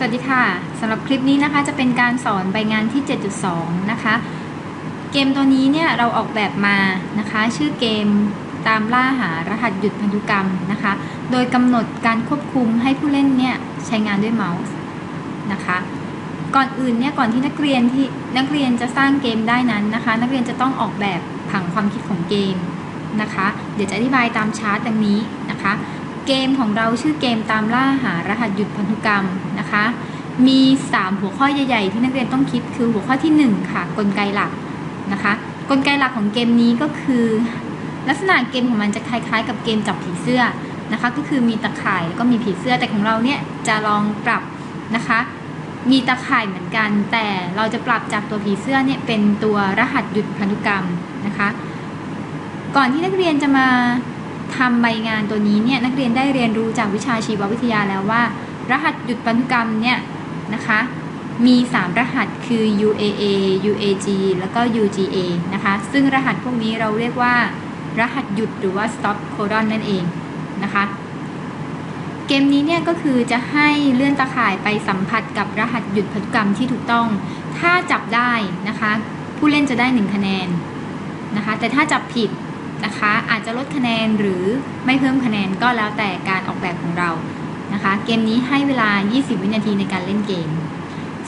สวัสดีค่ะสำหรับคลิปนี้นะคะจะเป็นการสอนใบงานที่ 7.2 นะคะ เกมตัวนี้เนี่ยเราออกแบบมานะคะ ชื่อเกมตามล่าหารหัสหยุดพันธุกรรมนะคะ โดยกำหนดการควบคุมให้ผู้เล่นเนี่ยใช้งานด้วยเมาส์นะคะ ก่อนอื่นเนี่ยก่อนที่นักเรียนที่นักเรียนจะสร้างเกมได้นั้นนะคะ นักเรียนจะต้องออกแบบผังความคิดของเกมนะคะ เดี๋ยวจะอธิบายตามชาร์ตดังนี้นะคะ เกมของเราชื่อเกมตามล่าหารหัสหยุดพันธุกรรมนะคะ มี 3 หัวข้อใหญ่ๆ ที่นักเรียนต้องคิดคือหัวข้อที่ 1 ค่ะ กลไกหลักนะคะ กลไกหลักของเกมนี้ก็คือ ลักษณะเกมของมันจะคล้ายๆ กับเกมจับผีเสื้อนะคะ ก็คือมีตะข่ายแล้วก็มีผีเสื้อแต่ของเราเนี่ยจะลองปรับนะคะ มีตะข่ายเหมือนกัน แต่เราจะปรับจากตัวผีเสื้อเนี่ยเป็นตัวรหัสหยุดพันธุกรรมนะคะ ก่อนที่นักเรียนจะมา ทำใบงานตัวนี้เนี่ยนักเรียนได้เรียนรู้จากวิชาชีววิทยาแล้วว่า รหัสหยุดพันธุกรรมเนี่ยนะคะมี 3 รหัสคือ UAA UAG แล้วก็ UGA นะคะ ซึ่งรหัสพวกนี้เราเรียกว่า รหัสหยุดหรือว่า stop codon นั่นเองนะคะ เกมนี้เนี่ยก็คือจะให้เลื่อนตาข่ายไปสัมผัสกับรหัสหยุดพันธุกรรมที่ถูกต้อง ถ้าจับได้นะคะ ผู้เล่นจะได้ 1 คะแนนนะคะ แต่ถ้าจับผิด นะคะ อาจจะลดคะแนนหรือไม่เพิ่มคะแนนก็แล้วแต่การออกแบบของเรานะคะ เกมนี้ให้เวลา 20 วินาทีในการเล่นเกม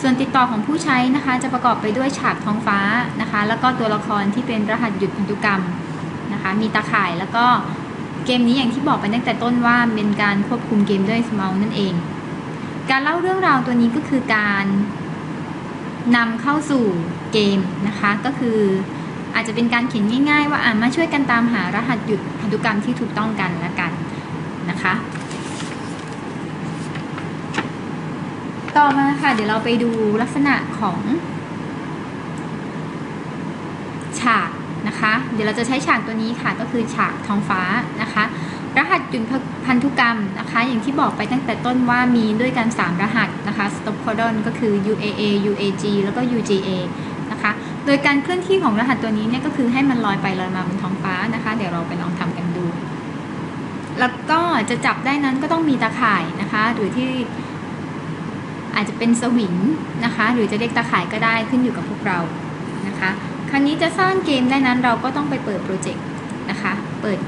ส่วนติดต่อของผู้ใช้นะคะ จะประกอบไปด้วยฉากท้องฟ้านะคะ แล้วก็ตัวละครที่เป็นรหัสหยุดพันธุกรรมนะคะ มีตาข่ายแล้วก็เกมนี้อย่างที่บอกไปตั้งแต่ต้นว่าเป็นการควบคุมเกมด้วยสมาร์นั่นเอง การเล่าเรื่องราวตัวนี้ก็คือการนำเข้าสู่เกมนะคะ ก็คือ อาจจะเป็นการเขียนง่าย ๆ ว่าอ่ามาช่วยกันตามหารหัสหยุดพันธุกรรมที่ถูกต้องกันละกันนะคะ ต่อมาค่ะเดี๋ยวเราไปดูลักษณะของ ฉากนะคะ เดี๋ยวเราจะใช้ฉากตัวนี้ค่ะก็คือฉากท้องฟ้านะคะ รหัสหยุดพันธุกรรมนะคะ อย่างที่บอกไปตั้งแต่ต้นว่ามีด้วยกัน 3 รหัสนะคะ stop codon ก็คือ UAA UAG แล้วก็ UGA ดยการเคลื่อนที่ของรหัสตัวนี้เนี่ยก็คือให้มันลอยไปลอยมาบนท้องฟ้านะคะ เดี๋ยวเราไปลองทำกันดู แล้วก็จะจับได้นั้นก็ต้องมีตาข่ายนะคะ หรือที่อาจจะเป็นสวิงนะคะ หรือจะเรียกตาข่ายก็ได้ขึ้นอยู่กับพวกเรานะคะ คราวนี้จะสร้างเกมได้นั้นเราก็ต้องไปเปิดโปรเจกต์นะคะ เปิด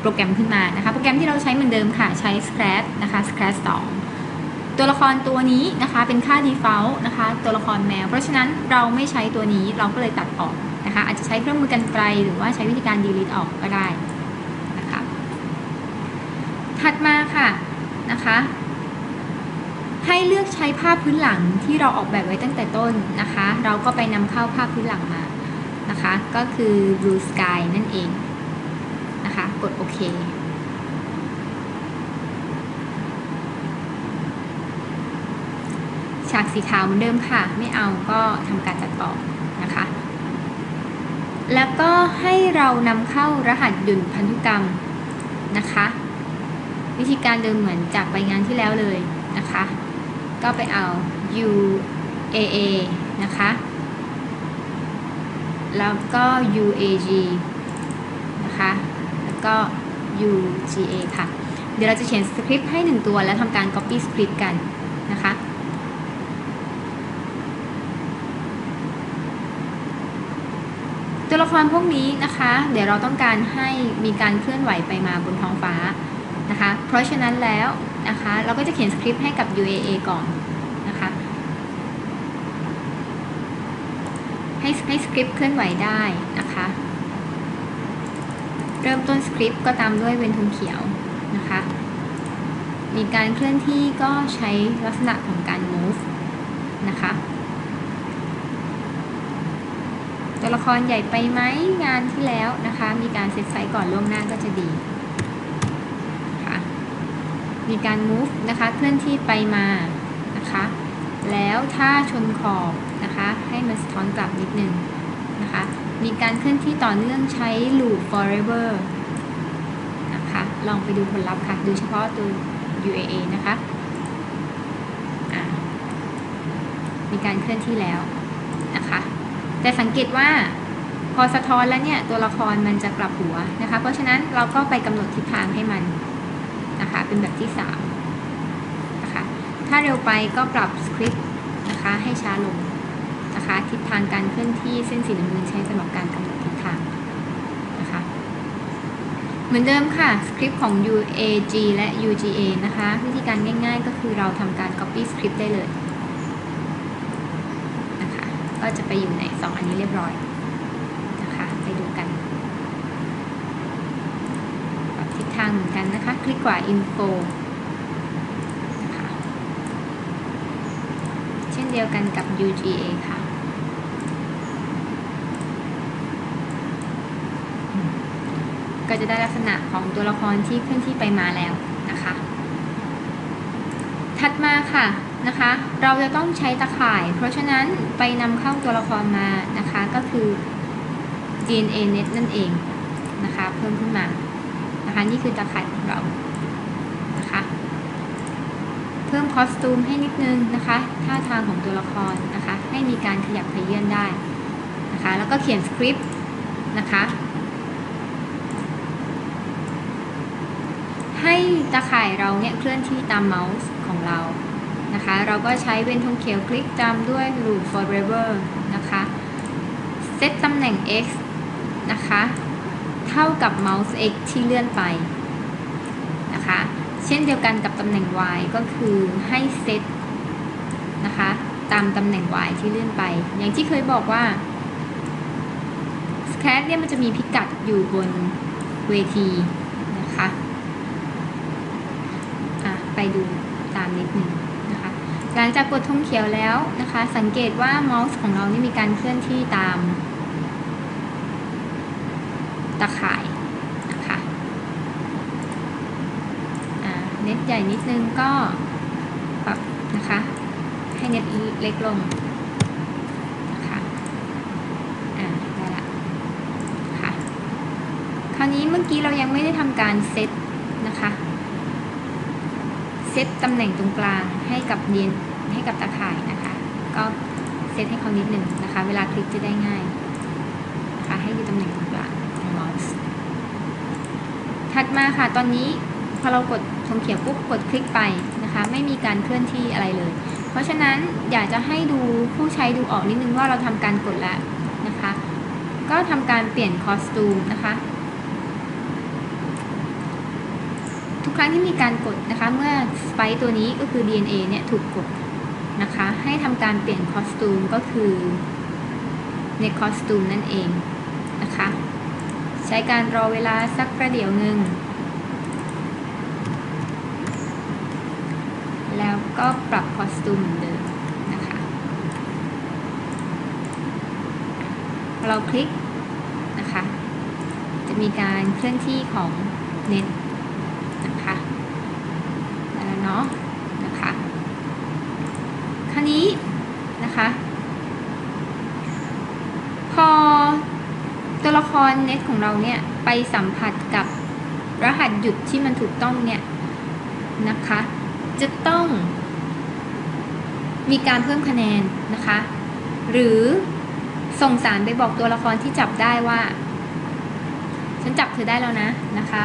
โปรแกรมขึ้นมานะคะ โปรแกรมที่เราใช้เหมือนเดิมค่ะ ใช้ Scratch นะคะ Scratch 2 ตัวละครตัวนี้นะคะเป็นค่า default นะคะตัวละครแมว เพราะฉะนั้นเราไม่ใช้ตัวนี้เราก็เลยตัดออกนะคะอาจจะใช้เครื่องมือกันไกลหรือว่าใช้วิธีการ delete ออกก็ได้นะคะถัดมาค่ะนะคะให้เลือกใช้ภาพพื้นหลังที่เราออกแบบไว้ตั้งแต่ต้นนะคะ เราก็ไปนำเข้าภาพพื้นหลังมานะคะ ก็คือ blue sky นั่นเองนะคะ กดโอเค ฉากสีขาวเหมือนเดิมค่ะ ไม่เอาก็ทำการตัดต่อนะคะ แล้วก็ให้เรานำเข้ารหัสหยุ่นพันธุกรรมนะคะ วิธีการเดิมเหมือนจากใบงานที่แล้วเลยนะคะ ก็ไปเอา UAA นะคะ แล้วก็ UAG นะคะ แล้วก็ UGA ค่ะ เดี๋ยวเราจะเขียนสคริปต์ให้หนึ่งตัวแล้วทำการ copy script กันนะคะ ตัวละครพวกนี้นะคะ เดี๋ยวเราต้องการให้มีการเคลื่อนไหวไปมาบนท้องฟ้านะคะ เพราะฉะนั้นแล้วนะคะเราก็จะเขียนสคริปต์ให้กับ UAA ก่อนนะคะให้ให้สคริปต์เคลื่อนไหวได้นะคะ เริ่มต้นสคริปต์ก็ตามด้วยเวนธงเขียวนะคะ มีการเคลื่อนที่ก็ใช้ลักษณะของการ move นะคะ ตัวละครใหญ่ไปไหมงานที่แล้วนะคะ มีการเซตไซส์ก่อนล่วงหน้าก็จะดีค่ะมีการ move นะคะเคลื่อนที่ไปมานะคะแล้วถ้าชนขอบนะคะให้มันสะท้อนกลับนิดนึงนะคะมีการเคลื่อนที่ต่อเนื่องใช้ loop forever นะคะลองไปดูผลลัพธ์ค่ะดูเฉพาะตัว UAA นะคะะมีการเคลื่อนที่แล้วนะคะ แต่สังเกตว่าพอสะท้อนแล้วเนี่ยตัวละครมันจะกลับหัวนะคะ เพราะฉะนั้นเราก็ไปกำหนดทิศทางให้มันนะคะเป็นแบบที่3นะคะถ้าเร็วไปก็ปรับสคริปต์นะคะให้ช้าลงนะคะทิศทางการเคลื่อนที่เส้นสีน้ำเงินใช้สำหรับการกำหนดทิศทางนะคะเหมือนเดิมค่ะสคริปต์ของ UAG และ UGA นะคะวิธีการง่ายๆ ก็คือเราทำการ copy script ได้เลย ก็จะไปอยู่ใน 2 อันนี้เรียบร้อยนะคะไปดูกันปรับทิศทางเหมือนกันนะคะ คลิกขวา info นะคะเช่นเดียวกันกับ UGA ค่ะก็จะได้ลักษณะของตัวละครที่เคลื่อนที่ไปมาแล้วนะคะ ถัดมาค่ะ นะคะ เราจะต้องใช้ตะข่าย เพราะฉะนั้นไปนำเข้าตัวละครมานะคะก็คือ DNA net นั่นเองนะคะเพิ่มขึ้นมานะคะนี่คือตะข่ายของเรานะคะเพิ่มคอสตูมให้นิดนึงนะคะท่าทางของตัวละครนะคะให้มีการขยับเขยื่อนได้นะคะแล้วก็เขียนสคริปต์นะคะให้ตะข่ายเราเนี่ยเคลื่อนที่ตามเมาส์ของเรา นะคะ เราก็ใช้เว้นธงเขียวคลิกตามด้วย loop forever นะคะ เซตตำแหน่ง x นะคะ เท่ากับ mouse x ที่เลื่อนไปนะคะ เช่นเดียวกันกับตำแหน่ง y ก็คือให้เซตนะคะตามตำแหน่ง y ที่เลื่อนไป อย่างที่เคยบอกว่า s c a t เนี่ยมันจะมีพิกัดอยู่บนเวทีนะคะ อะ ไปดูตามนิดหนึ่ง หลังจากกดธงเขียวแล้วนะคะ สังเกตว่าเมาส์ของเรานี่มีการเคลื่อนที่ตามตะข่ายนะคะเน็ตใหญ่นิดนึงก็ปรับนะคะ ให้เน็ตเล็กลงนะคะอ่าได้ละค่ะ คราวนี้เมื่อกี้เรายังไม่ได้ทำการเซตนะคะ เซตตำแหน่งตรงกลางให้กับเนียนให้กับตะข่ายนะคะ ก็เซตให้เขานิดหนึ่งนะคะ เวลาคลิกจะได้ง่ายนะคะให้อยู่ตำแหน่งตรงกลางถัดมาค่ะตอนนี้พอเรากดธงเขียวปุ๊บกดคลิกไปนะคะ ไม่มีการเคลื่อนที่อะไรเลย เพราะฉะนั้นอยากจะให้ดูผู้ใช้ดูออกนิดนึงว่าเราทำการกดแล้วนะคะ ก็ทำการเปลี่ยนคอสตูมนะคะ ทุ กครั้งที่มีการกดนะคะเมื่อสไปตัวนี้ก็คือ DNA เนี่ยถูกกดนะคะให้ทำการเปลี่ยนคอสตูมก็คือในคอสตูมนั่นเองนะคะใช้การรอเวลาสักประเดี๋ยวหนึ่งแล้วก็ปรับคอสตูมเหมือนเดิมนะคะเราคลิกนะคะจะมีการเคลื่อนที่ของเน็ตนะคะแล้วเนาะนะคะ คราวนี้นะคะ พอตั วละครเน็ตของเราเนี่ยไปสัมผัสกับรหัสหยุดที่มันถูกต้องเนี่ยนะคะ จะต้องมีการเพิ่มคะแนนนะคะ หรือส่งสารไปบอกตัวละครที่จับได้ว่า ฉันจับเธอได้แล้วนะนะคะ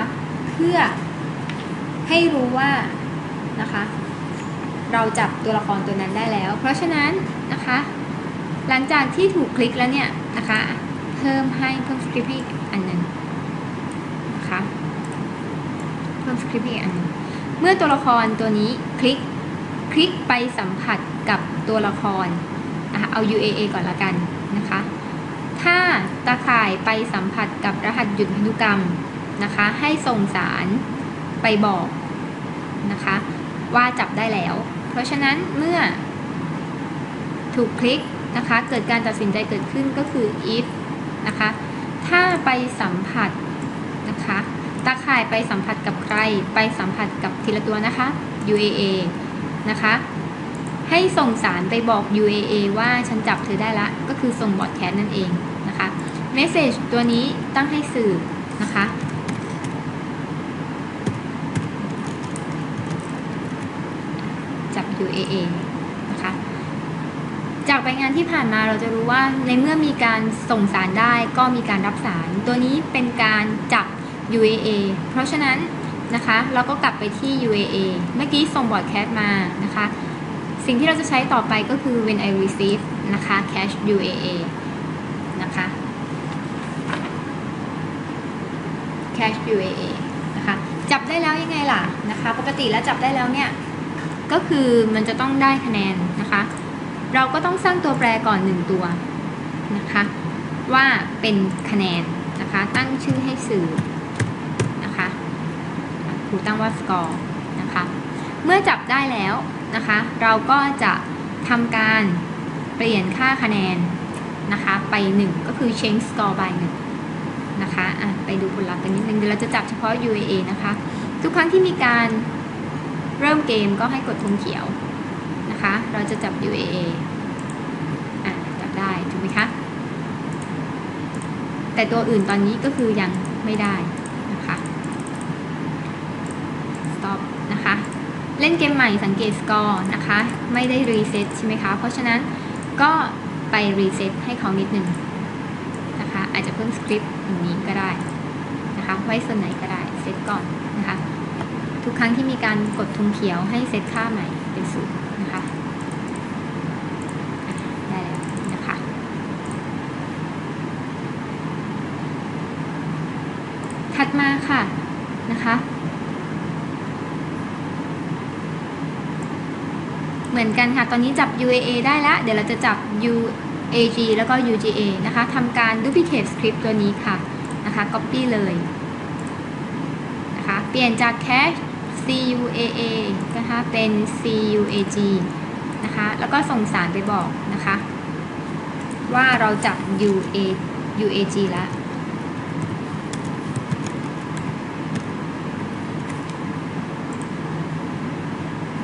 เพื่อให้รู้ว่านะคะ เราจับตัวละครตัวนั้นได้แล้ว เพราะฉะนั้นนะคะ หลังจากที่ถูกคลิกแล้วเนี่ยนะคะ เพิ่มให้เพิ่มสคริปต์อีกอันหนึ่งนะคะเพิ่มสคริปต์อีกอันนึงเมื่อตัวละครตัวนี้คลิกคลิกไปสัมผัสกับตัวละครนะคะเอา UAA ก่อนละกันนะคะ ถ้าตาข่ายไปสัมผัสกับรหัสหยุดพันธุกรรมนะคะ ให้ส่งสารไปบอกนะคะ ว่าจับได้แล้ว เพราะฉะนั้นเมื่อถูกคลิกนะคะ เกิดการตัดสินใจเกิดขึ้นก็คือ if นะคะ ถ้าไปสัมผัสนะคะตาข่ายไปสัมผัสกับใคร ไปสัมผัสกับทีละตัวนะคะ UAA นะคะ ให้ส่งสารไปบอก UAA ว่าฉันจับเธอได้ละ ก็คือส่งบอดแคสนั่นเองนะคะเมสเซจตัวนี้ตั้งให้สื่อนะคะจับ UAA จากรายงานที่ผ่านมาเราจะรู้ว่าในเมื่อมีการส่งสารได้ก็มีการรับสาร ตัวนี้เป็นการจับ UAA เพราะฉะนั้นนะคะเราก็กลับไปที่ UAA เมื่อกี้ส่งบอร์ดแคสมานะคะ สิ่งที่เราจะใช้ต่อไปก็คือ when I receive นะคะ cache UAA นะคะ cache UAA นะคะจับได้แล้วยังไงล่ะนะคะ ปกติแล้วจับได้แล้วเนี่ย ก็คือมันจะต้องได้คะแนนนะคะ เราก็ต้องสร้างตัวแปรก่อนหนึ่งตัวนะคะ ว่าเป็นคะแนนนะคะ ตั้งชื่อให้สื่อนะคะครูตั้งว่า score นะคะ เมื่อจับได้แล้วนะคะ เราก็จะทำการเปลี่ยนค่าคะแนนนะคะ ไป 1 ก็คือ change score by 1นะคะะไปดูผลลัพธ์กันนิดนึงเดี๋ยวเราจะจับเฉพาะ UAA นะคะ ทุกครั้งที่มีการเริ่มเกมก็ให้กดธงเขียว นะคะ เราจะจับ UAA อะจับได้ถูกไหมคะ แต่ตัวอื่นตอนนี้ก็คือยังไม่ได้นะคะ stop นะคะ เล่นเกมใหม่สังเกตสกอร์นะคะ ไม่ได้รีเซ็ตใช่ไหมคะ เพราะฉะนั้นก็ไปรีเซ็ตให้เขานิดนึงนะคะ อาจจะเพิ่มสคริปต์อย่างนี้ก็ได้นะคะ ไว้ส่วนไหนก็ได้เซตก่อนนะคะ ทุกครั้งที่มีการกดธงเขียวให้เซตค่าใหม่เป็นศูนย์นะคะอะได้แล้วนะคะ ถัดมาค่ะ นะคะ เหมือนกันค่ะ ตอนนี้จับ UAA ได้แล้ว เดี๋ยวเราจะจับ UAG แล้วก็ UGA นะคะทำการ duplicate script ตัวนี้ค่ะนะคะ copy เลยนะคะ เปลี่ยนจาก cache CUAA นะคะเป็น CUAG นะคะแล้วก็ส่งสารไปบอกนะคะ ว่าเราจับ UA UAG แล้ว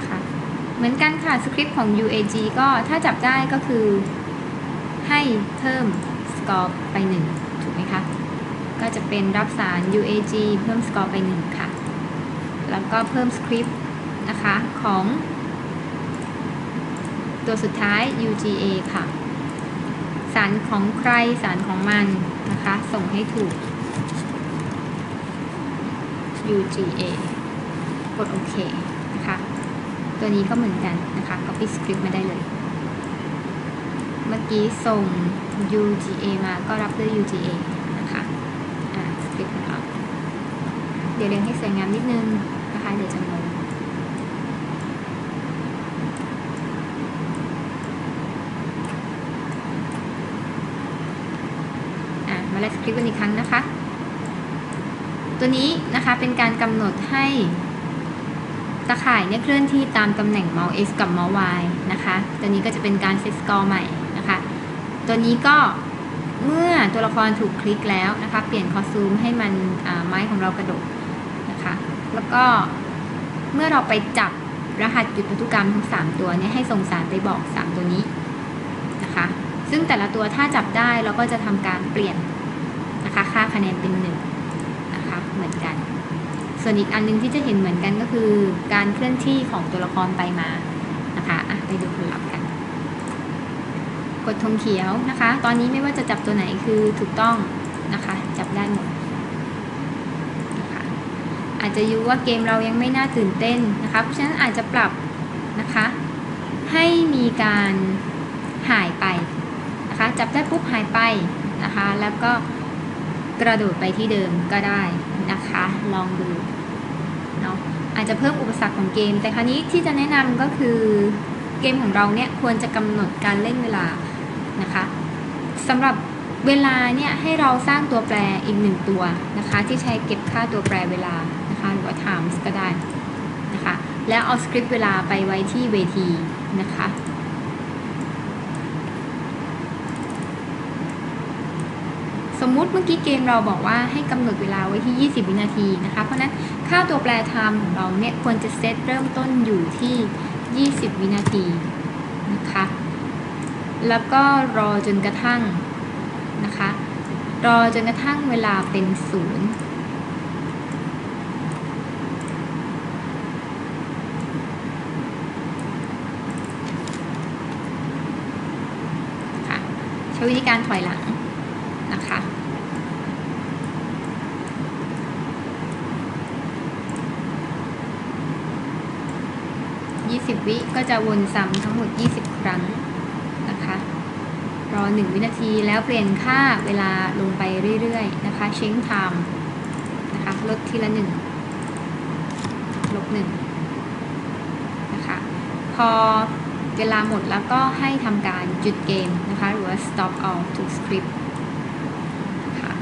ค่ะเห มือนกันค่ะสคริปต์ของ UAG ก็ถ้าจับได้ก็คือให้เพิ่มสกอร์ไป 1 ถูกไหมคะ ก็จะเป็นรับสาร UAG เพิ่มสกอร์ไป 1 ค่ะ แล้วก็เพิ่มสคริปต์นะคะของ ตัวสุดท้าย UGA ค่ะ สารของใครสารของมันนะคะ ส่งให้ถูก UGA กดโอเค ตัวนี้ก็เหมือนกันนะคะ copy script มาได้เลย เมื่อกี้ส่ง UGA มาก็รับด้วย UGA นะคะอ่า script ของเราเดี๋ยวเรียงให้สวยงามนิดนึงนะคะ เดี๋ยวจะงงอะมาไล่สคริปต์กันอีกครั้งนะคะ ตัวนี้นะคะเป็นการกำหนดให้ ตะข่ายเนี่ยเคลื่อนที่ตามตำแหน่งเมาส์ x กับเมาส์ y นะคะ ตัวนี้ก็จะเป็นการเซตสกอร์ใหม่นะคะ ตัวนี้ก็เมื่อตัวละครถูกคลิกแล้วนะคะ เปลี่ยนคอซูมให้มันไม้ของเรากระโดดนะคะ แล้วก็เมื่อเราไปจับรหัสหยุดพันธุกรรมทั้ง 3 ตัวเนี่ยให้ส่งสารไปบอก 3 ตัวนี้นะคะ ซึ่งแต่ละตัวถ้าจับได้เราก็จะทำการเปลี่ยนนะคะ ค่าคะแนนเป็น1นะคะ เหมือนกัน ส่วนอีกอันนึงที่จะเห็นเหมือนกันก็คือ การเคลื่อนที่ของตัวละครไปมานะคะอะไปดูผลลัพธ์กัน กดธงเขียวนะคะ ตอนนี้ไม่ว่าจะจับตัวไหนคือถูกต้องนะคะ จับได้หมดนะคะอาจจะยูว่าเกมเรายังไม่น่าตื่นเต้นนะคะเพราะฉะนั้นอาจจะปรับนะคะ ให้มีการหายไปนะคะจับได้ปุ๊บหายไปนะคะ แล้วก็กระโดดไปที่เดิมก็ได้นะคะ ลองดู เนาะอาจจะเพิ่มอุปสรรคของเกม แต่คราวนี้ที่จะแนะนำก็คือเกมของเราเนี่ยควรจะกำหนดการเล่นเวลานะคะสำหรับเวลาเนี่ยให้เราสร้างตัวแปรอีกหนึ่งตัวนะคะที่ใช้เก็บค่าตัวแปรเวลานะคะหรือว่า times ก็ได้นะคะแล้วเอาสคริปต์เวลาไปไว้ที่เวทีนะคะ มมุติเมื่อกี้เกมเราบอกว่าให้กำหนดเวลาไว้ที่ 20 วินาทีนะคะ เพราะนั้นค่าตัวแปร time ของเราเนี่ยควรจะเซตเริ่มต้นอยู่ที่ 20 วินาทีนะคะ แล้วก็รอจนกระทั่งนะคะ รอจนกระทั่งเวลาเป็นศูนย์ใช้วิธีการถอยหลังนะคะ 20 10 วิก็จะวนซ้ำทั้งหมด 20 ครั้งนะคะรอ 1 วินาทีแล้วเปลี่ยนค่าเวลาลงไปเรื่อยๆนะคะ change time นะคะลดทีละ 1 ลบ1นะคะพอเวลาหมดแล้วก็ให้ทำการหยุดเกมนะคะหรือว่า stop all to script ค่ะ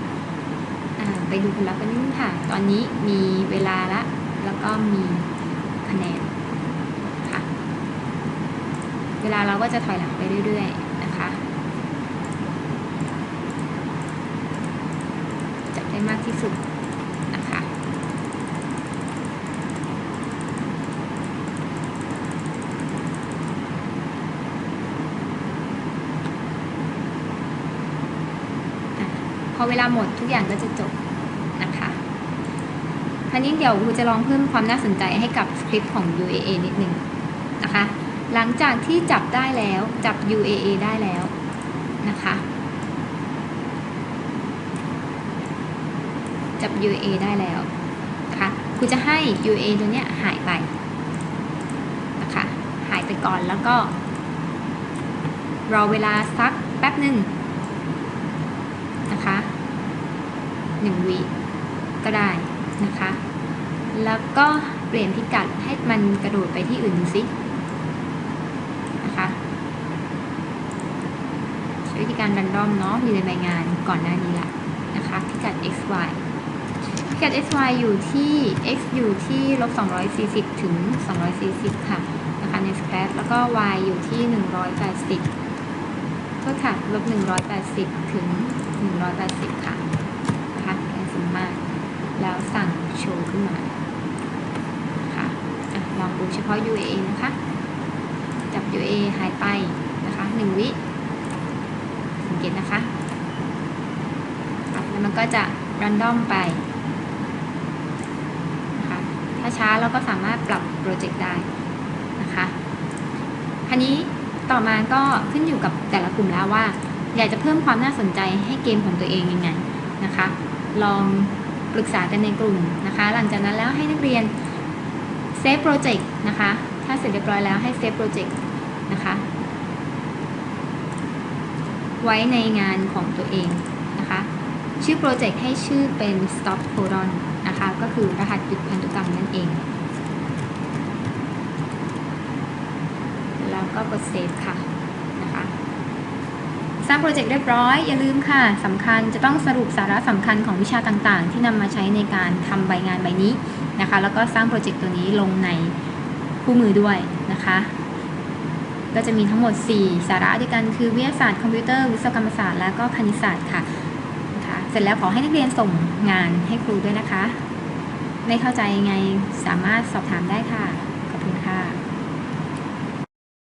อ่าไปดูผลลัพธ์กันนิดนึงค่ะ ตอนนี้มีเวลาละ แล้วก็มีคะแนน เวลาเราก็จะถอยหลังไปเรื่อยๆนะคะ จับได้มากที่สุดนะคะพอเวลาหมดทุกอย่างก็จะจบนะคะคราวนี้เดี๋ยวครูจะลองเพิ่มความน่าสนใจให้กับคริปของ UAA นิดนึงนะคะ หลังจากที่จับได้แล้วจับ UAA ได้แล้วนะคะจับ UAA ได้แล้วนะคะครูจะให้ UAA ตัวเนี้ยหายไปนะคะหายไปก่อนแล้วก็ รอเวลาสักแป๊บหนึ่งนะคะหนึ่งวิก็ได้นะคะ แล้วก็เปลี่ยนพิกัดให้มันกระโดดไปที่อื่นสินะคะใช้ วิธีการรันดอมเนาะอยู่ในใบงานก่อนหน้านี้ละนะคะพิกัด x y พิกัด x y อยู่ที่ x อยู่ที่ลบ240 ถึง 240 ค่ะนะคะใน scratch แล้วก็ y อยู่ที่ 180โทษค่ะลบ180 ถึง 180 ค่ะนะคะแอนซมมาแล้วสั่งโชว์ขึ้นมาค่ะอะลองดูเฉพาะ UA นะคะ จับ UA หายไปนะคะ 1 วิ สังเกตนะคะ แล้วมันก็จะรันดอมไปนะคะถ้าช้าเราก็สามารถปรับโปรเจกต์ได้นะคะคันนี้ต่อมาก็ขึ้นอยู่กับแต่ละกลุ่มแล้วว่า อยากจะเพิ่มความน่าสนใจให้เกมของตัวเองยังไงนะคะ ลองปรึกษากันในกลุ่มนะคะ หลังจากนั้นแล้วให้นักเรียนเซฟโปรเจกต์นะคะ ถ้าเสร็จเรียบร้อยแล้วให้เซฟโปรเจกต์นะคะ ไว้ในงานของตัวเองนะคะชื่อโปรเจกต์ให้ชื่อเป็น stop codon นะคะก็คือรหัสหยุดพันธุกรรมนั่นเอง แล้วก็กดเซฟค่ะนะคะสร้างโปรเจกต์เรียบร้อย อย่าลืมค่ะสำคัญจะต้องสรุปสาระสำคัญของวิชาต่างๆ ที่นำมาใช้ในการทำใบงานใบนี้นะคะแล้วก็สร้างโปรเจกต์ตัวนี้ลงในคู่มือด้วยนะคะ ก็จะมีทั้งหมด 4 สาระด้วยกันคือวิทยาศาสตร์คอมพิวเตอร์วิศวกรรมศาสตร์และก็คณิตศาสตร์ค่ะนะคะเสร็จแล้วขอให้นักเรียนส่งงานให้ครูด้วยนะคะ ไม่เข้าใจยังไงสามารถสอบถามได้ค่ะ ขอบคุณค่ะ